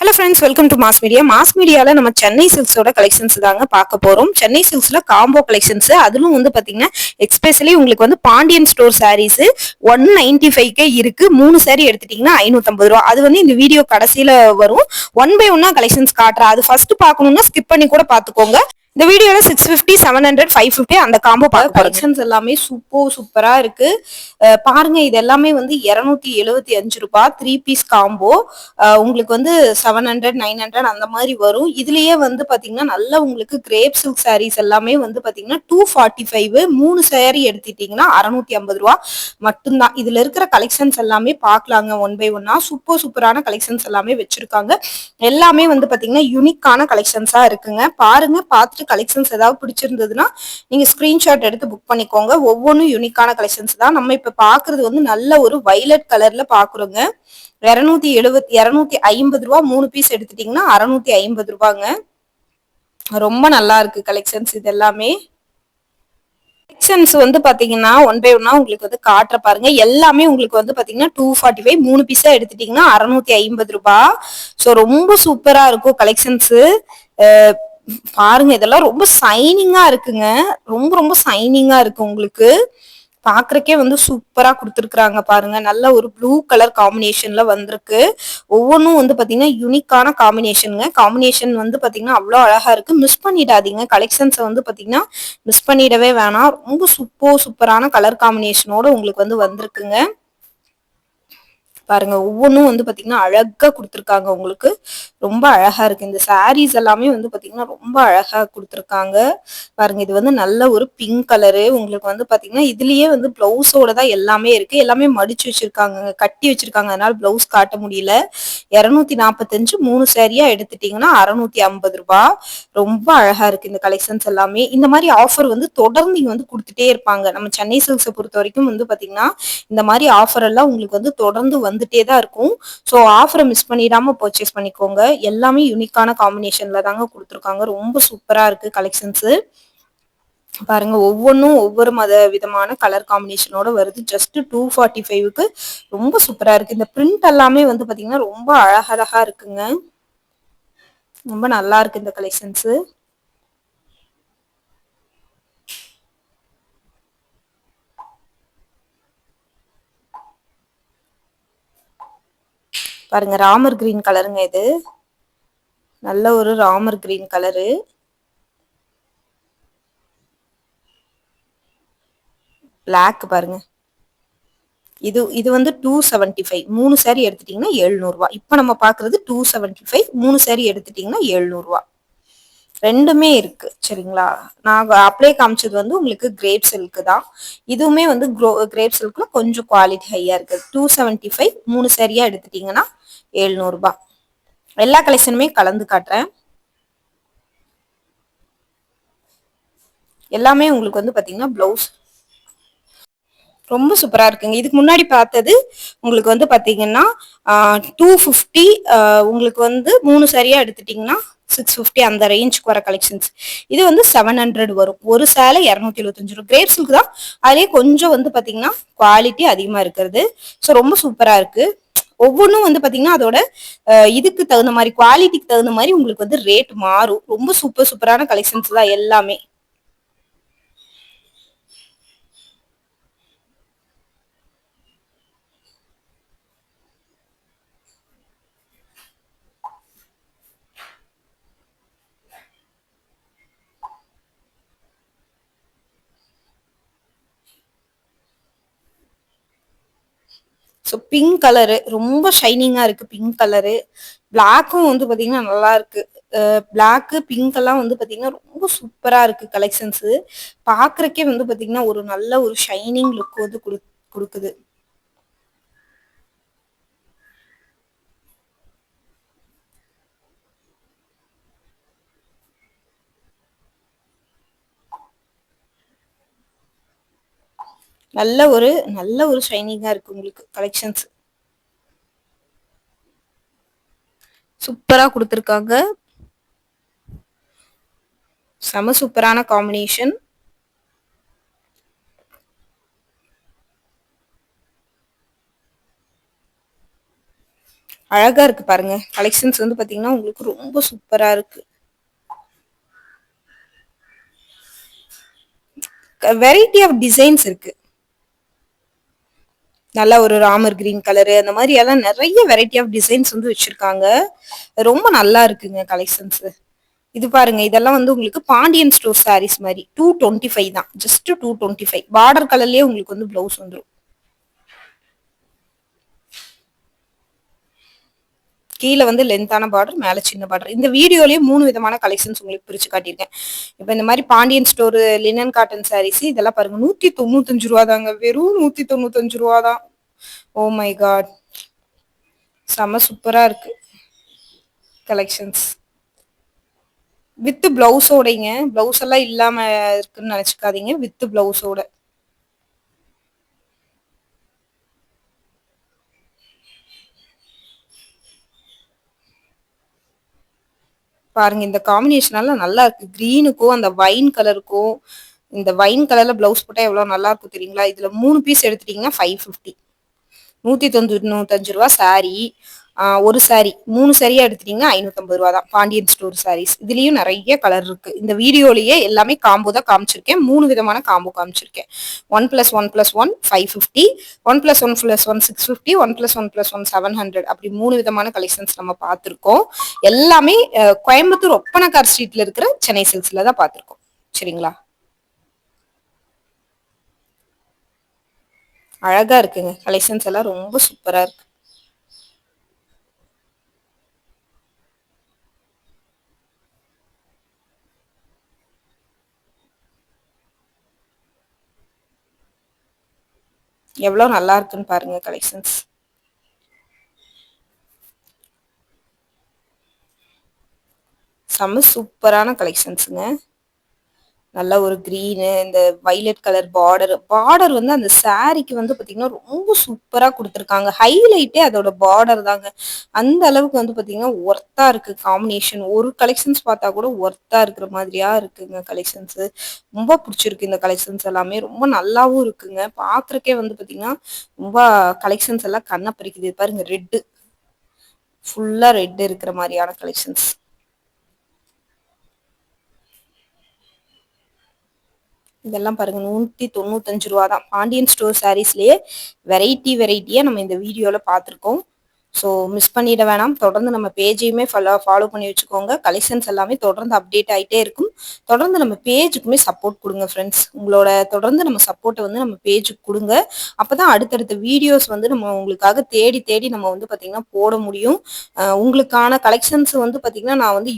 Hello friends welcome to Mass Media Mass மீடியாவில் நம்ம சென்னை சில்க்ஸோட கலெக்ஷன்ஸ் தாங்க பார்க்க போறோம். சென்னை சில்க்ஸ்ல காம்போ கலெக்ஷன்ஸ் அதிலும் வந்து பாத்தீங்கன்னா எக்ஸ்பெஷலி உங்களுக்கு வந்து Pandian store sarees one ninety ஃபைவ்க்கே இருக்கு. மூணு சாரி எடுத்துட்டீங்கன்னா ஐநூத்தம்பது ரூபா. அது வந்து இந்த வீடியோ கடைசியில வரும். ஒன் பை ஒன்னா கலெக்ஷன்ஸ் காட்டுறேன். அது ஃபர்ஸ்ட் பார்க்கணுன்னா ஸ்கிப் பண்ணி கூட பாத்துக்கோங்க இந்த வீடியோல six fifty seven hundred five fifty அந்த காம்போ பார்க்க கலெக்ஷன்ஸ் எல்லாமே சூப்பர் சூப்பரா இருக்கு. பாருங்க இது எல்லாமே வந்து இருநூத்தி எழுபத்தி அஞ்சு ரூபாய் த்ரீ பீஸ் காம்போ உங்களுக்கு வந்து செவன் ஹண்ட்ரட் நைன் ஹண்ட்ரட் அந்த மாதிரி வரும். இதுலயே வந்து பாத்தீங்கன்னா நல்ல உங்களுக்கு கிரேப் சில்க் சாரீஸ் எல்லாமே வந்து பாத்தீங்கன்னா டூ ஃபார்ட்டி ஃபைவ் மூணு சாரி எடுத்துட்டீங்கன்னா அறுநூத்தி ஐம்பது ரூபா மட்டும்தான். இதுல இருக்கிற கலெக்ஷன்ஸ் எல்லாமே பார்க்கலாங்க ஒன் பை ஒன்னா சூப்பர் சூப்பரான கலெக்ஷன்ஸ் எல்லாமே வச்சிருக்காங்க. எல்லாமே வந்து பாத்தீங்கன்னா யூனிக்கான கலெக்ஷன்ஸா இருக்குங்க. பாருங்க பார்த்துட்டு கலெக்ஷன்ஸ் ஏதாவது பிடிச்சிருந்ததுன்னா நீங்க ஸ்கிரீன்ஷாட் எடுத்து புக் பண்ணிக்கோங்க. ஒவ்வொன்றும் யூனிக்கான கலெக்ஷன்ஸ் தான். நம்ம இப்ப பாக்குறது வந்து நல்ல ஒரு வைலட் கலர்ல பாக்குறோங்க. இருநூத்தி எழுபத்தி இருநூத்தி ஐம்பது ரூபா மூணு பீஸ் எடுத்துட்டீங்கன்னா அறுநூத்தி ஐம்பது ரூபாங்க. ரொம்ப நல்லா இருக்கு கலெக்ஷன்ஸ் இது எல்லாமே. கலெக்ஷன்ஸ் வந்து பாத்தீங்கன்னா ஒன் பை ஒன்னா உங்களுக்கு வந்து காட்டுற பாருங்க. எல்லாமே உங்களுக்கு வந்து பாத்தீங்கன்னா டூ ஃபார்ட்டி ஃபைவ் மூணு பீஸா எடுத்துட்டீங்கன்னா அறுநூத்தி ஐம்பது ரூபாய் ஸோ ரொம்ப சூப்பரா இருக்கும் கலெக்ஷன்ஸ் பாருங்க இதெல்லாம் ரொம்ப சைனிங்கா இருக்குங்க. ரொம்ப ரொம்ப சைனிங்கா இருக்கு உங்களுக்கு. பாக்குறக்கே வந்து சூப்பரா கொடுத்துருக்குறாங்க பாருங்க. நல்ல ஒரு ப்ளூ கலர் காம்பினேஷன்ல வந்திருக்கு. ஒவ்வொன்றும் வந்து பாத்தீங்கன்னா யூனிக்கான காம்பினேஷனுங்க காம்பினேஷன் வந்து பாத்தீங்கன்னா அவ்வளோ அழகா இருக்கு. மிஸ் பண்ணிடாதீங்க. கலெக்ஷன்ஸை வந்து பாத்தீங்கன்னா மிஸ் பண்ணிடவே வேணாம். ரொம்ப சூப்பர் சூப்பரான கலர் காம்பினேஷனோட உங்களுக்கு வந்து வந்திருக்குங்க. பாருங்க ஒவ்வொன்றும் வந்து பாத்தீங்கன்னா அழகா கொடுத்துருக்காங்க உங்களுக்கு. ரொம்ப அழகா இருக்கு. இந்த சாரீஸ் எல்லாமே வந்து பாத்தீங்கன்னா ரொம்ப அழகா கொடுத்துருக்காங்க. பாருங்க இது வந்து நல்ல ஒரு பிங்க் கலரு உங்களுக்கு வந்து பாத்தீங்கன்னா இதுலயே வந்து ப்ளவுஸோட தான் எல்லாமே இருக்கு. எல்லாமே மடிச்சு வச்சுருக்காங்க கட்டி வச்சிருக்காங்க. அதனால ப்ளவுஸ் காட்ட முடியல. இரநூத்தி நாற்பத்தஞ்சு மூணு சேரீயாக எடுத்துட்டிங்கன்னா அறநூத்தி ஐம்பது ரூபா. ரொம்ப அழகா இருக்கு இந்த கலெக்ஷன்ஸ் எல்லாமே. இந்த மாதிரி ஆஃபர் வந்து தொடர்ந்து இங்கே வந்து கொடுத்துட்டே இருப்பாங்க. நம்ம சென்னை சில்க்ஸை பொறுத்த வரைக்கும் வந்து பாத்தீங்கன்னா இந்த மாதிரி ஆஃபர் எல்லாம் உங்களுக்கு வந்து தொடர்ந்து வந்து வந்துட்டே தான் இருக்கும். ஸோ ஆஃபரை மிஸ் பண்ணிடாம பர்ச்சேஸ் பண்ணிக்கோங்க. எல்லாமே யூனிக்கான காம்பினேஷன்ல தாங்க கொடுத்துருக்காங்க. ரொம்ப சூப்பரா இருக்கு கலெக்ஷன்ஸ் பாருங்க ஒவ்வொன்றும் ஒவ்வொரு மத விதமான கலர் காம்பினேஷனோட வருது. ஜஸ்ட் டூ ஃபார்ட்டி ஃபைவுக்கு ரொம்ப சூப்பரா இருக்கு. இந்த பிரிண்ட் எல்லாமே வந்து பாத்தீங்கன்னா ரொம்ப அழகழகா இருக்குங்க. ரொம்ப நல்லா இருக்கு இந்த கலெக்ஷன்ஸ் பாருங்க ராமர் கிரீன் கலருங்க இது. நல்ல ஒரு ராமர் கிரீன் கலரு. பிளாக் பாருங்க. இது இது வந்து டூ செவன்டி ஃபைவ் மூணு சாரி எடுத்துட்டீங்கன்னா எழுநூறுவா. இப்போ நம்ம பார்க்கறது டூ செவன்டி ஃபைவ் மூணு சாரி எடுத்துட்டீங்கன்னா எழுநூறுவா. ரெண்டுமே இருக்கு சரிங்களா? நான் அப்ளை காமிச்சது வந்து உங்களுக்கு கிரேப் சில்க் தான். இதுவுமே வந்து கிரேப் சில்க்ல கொஞ்சம் குவாலிட்டி ஹையா இருக்கு. டூ செவன்டி ஃபைவ் மூணு சரியா எடுத்துட்டீங்கன்னா எழுநூறுபா. எல்லா கலெக்ஷனுமே கலந்து காட்டுறேன். எல்லாமே உங்களுக்கு வந்து பாத்தீங்கன்னா பிளவுஸ் ரொம்ப சூப்பராக இருக்குங்க. இதுக்கு முன்னாடி பார்த்தது உங்களுக்கு வந்து பார்த்தீங்கன்னா டூ ஃபிஃப்டி உங்களுக்கு வந்து மூணு சாரியாக எடுத்துட்டிங்கன்னா சிக்ஸ் ஃபிஃப்டி அந்த ரேஞ்சுக்கு வர கலெக்ஷன்ஸ் இது வந்து செவன் ஹண்ட்ரட் வரும். ஒரு சேலை இரநூத்தி எழுபத்தஞ்சு ரூபா கிரேப் சில்க் தான். அதுலேயே கொஞ்சம் வந்து பார்த்தீங்கன்னா குவாலிட்டி அதிகமாக இருக்கிறது. ஸோ ரொம்ப சூப்பராக இருக்குது ஒவ்வொன்றும் வந்து பார்த்தீங்கன்னா அதோட இதுக்கு தகுந்த மாதிரி குவாலிட்டிக்கு தகுந்த மாதிரி உங்களுக்கு வந்து ரேட் மாறும். ரொம்ப சூப்பர் சூப்பரான கலெக்ஷன்ஸ் தான் எல்லாமே. ஸோ பிங்க் கலரு ரொம்ப ஷைனிங்காக இருக்கு பிங்க் கலரு பிளாக்கும் வந்து பாத்தீங்கன்னா நல்லா இருக்கு. பிளாக்கு பிங்க் எல்லாம் வந்து பாத்தீங்கன்னா ரொம்ப சூப்பராக இருக்கு கலெக்ஷன்ஸு பார்க்குறக்கே வந்து பாத்தீங்கன்னா ஒரு நல்ல ஒரு ஷைனிங் லுக் வந்து கொடுக்குது. நல்ல ஒரு நல்ல ஒரு ஷைனிங்கா இருக்கு உங்களுக்கு கலெக்ஷன்ஸ் சூப்பரா கொடுத்துருக்காங்க. செம சூப்பரான காம்பினேஷன் அழகா இருக்கு பாருங்க. கலெக்ஷன்ஸ் வந்து பாத்தீங்கன்னா உங்களுக்கு ரொம்ப சூப்பரா இருக்கு. வெரைட்டி ஆஃப் டிசைன்ஸ் இருக்கு. நல்ல ஒரு ராமர் கிரீன் கலரு அந்த மாதிரி எல்லாம் நிறைய வெரைட்டி ஆஃப் டிசைன்ஸ் வந்து வச்சிருக்காங்க. ரொம்ப நல்லா இருக்குங்க கலெக்ஷன்ஸ் இது பாருங்க இதெல்லாம் வந்து உங்களுக்கு பாண்டியன் ஸ்டோர் சாரீஸ் மாதிரி டூ டுவெண்ட்டி ஃபைவ் தான். Just two twenty five border கலர்லயே உங்களுக்கு வந்து பிளவுஸ் வந்துடும் கீழே வந்து லென்த்தான பார்டர் மேலே சின்ன பார்டர் இந்த வீடியோலேயே மூணு விதமான கலெக்ஷன்ஸ் உங்களுக்கு பிரித்து காட்டியிருக்கேன். இப்போ இந்த மாதிரி Pandian store linen cotton sarees இதெல்லாம் பாருங்கள் நூற்றி தொண்ணூத்தஞ்சு ரூபா தாங்க வெறும் நூற்றி தொண்ணூத்தஞ்சு ரூபா தான் ஓ oh மை காட் செம்ம சூப்பராக இருக்கு கலெக்ஷன்ஸ் வித்து பிளவுஸோடைங்க பிளவுஸ் எல்லாம் இல்லாமல் இருக்குன்னு நினச்சிக்காதீங்க. வித்து பிளவுஸோட பாருங்க இந்த காம்பினேஷனால நல்லா இருக்கு. கிரீனுக்கும் அந்த வைன் கலருக்கும் இந்த வைன் கலர்ல பிளவுஸ் போட்டா எவ்வளவு நல்லா இருக்கும் தெரியுங்களா? இதுல மூணு பீஸ் எடுத்துட்டீங்கன்னா ஃபைவ் ஃபிஃப்டி நூத்தி தொண்ணூத்தஞ்சு ரூபா சாரி ஒரு சாரி மூணு சாரியா எடுத்துட்டீங்கன்னா ஐநூற்றம்பது ரூபா தான் பாண்டியன் ஸ்டோர் சாரீஸ் இதுலயும் நிறைய கலர் இருக்கு. இந்த வீடியோலயே எல்லாமே காம்போ தான் காமிச்சிருக்கேன். மூணு விதமான காம்போ காமிச்சிருக்கேன். One plus one plus one five fifty one plus one plus one six fifty one plus one plus one seven hundred அப்படி மூணு விதமான கலெக்ஷன்ஸ் நம்ம பார்த்துருக்கோம். எல்லாமே கோயம்புத்தூர் ஒப்பனக்கார் ஸ்ட்ரீட்ல இருக்கிற சென்னை சில்க்ஸ்ல தான் பார்த்துருக்கோம். சரிங்களா? அழகா இருக்குங்க. கலெக்ஷன்ஸ் எல்லாம் ரொம்ப சூப்பரா இருக்கு. எவ்வளோ நல்லா இருக்குன்னு பாருங்க கலெக்ஷன்ஸ் செம்ம சூப்பரான கலெக்ஷன்ஸுங்க நல்ல ஒரு க்ரீனு இந்த வைலட் கலர் பார்டர் பார்டர் வந்து அந்த சாரிக்கு வந்து பார்த்தீங்கன்னா ரொம்ப சூப்பராக கொடுத்துருக்காங்க. ஹைலைட்டே அதோட பார்டர் தாங்க. அந்த அளவுக்கு வந்து பார்த்தீங்கன்னா ஒர்த்தாக இருக்குது காம்பினேஷன் ஒரு கலெக்ஷன்ஸ் பார்த்தா கூட ஒர்த்தாக இருக்கிற மாதிரியா இருக்குங்க கலெக்ஷன்ஸு ரொம்ப பிடிச்சிருக்கு இந்த கலெக்ஷன்ஸ் எல்லாமே. ரொம்ப நல்லாவும் இருக்குங்க. பார்க்குறக்கே வந்து பார்த்தீங்கன்னா ரொம்ப கலெக்ஷன்ஸ் எல்லாம் கண்ணை பறிக்குது. பாருங்க ரெட்டு ஃபுல்லாக ரெட்டு இருக்கிற மாதிரியான கலெக்ஷன்ஸ் இதெல்லாம் பாருங்க நூற்றி தொண்ணூத்தஞ்சு ரூபா தான் பாண்டியன் ஸ்டோர் சாரீஸ்லேயே வெரைட்டி வெரைட்டியாக நம்ம இந்த வீடியோவில் பார்த்துருக்கோம் ஸோ மிஸ் பண்ணிட வேணாம். தொடர்ந்து நம்ம பேஜையுமே ஃபாலோ ஃபாலோ பண்ணி வச்சுக்கோங்க. கலெக்ஷன்ஸ் எல்லாமே தொடர்ந்து அப்டேட் ஆகிட்டே இருக்கும். தொடர்ந்து நம்ம பேஜுக்குமே சப்போர்ட் கொடுங்க ஃப்ரெண்ட்ஸ் உங்களோட தொடர்ந்து நம்ம சப்போர்ட்டை வந்து நம்ம பேஜுக்கு கொடுங்க. அப்போ தான் அடுத்தடுத்த வீடியோஸ் வந்து நம்ம உங்களுக்காக தேடி தேடி நம்ம வந்து பார்த்திங்கன்னா போட முடியும். உங்களுக்கான கலெக்ஷன்ஸ் வந்து பார்த்திங்கன்னா நான் வந்து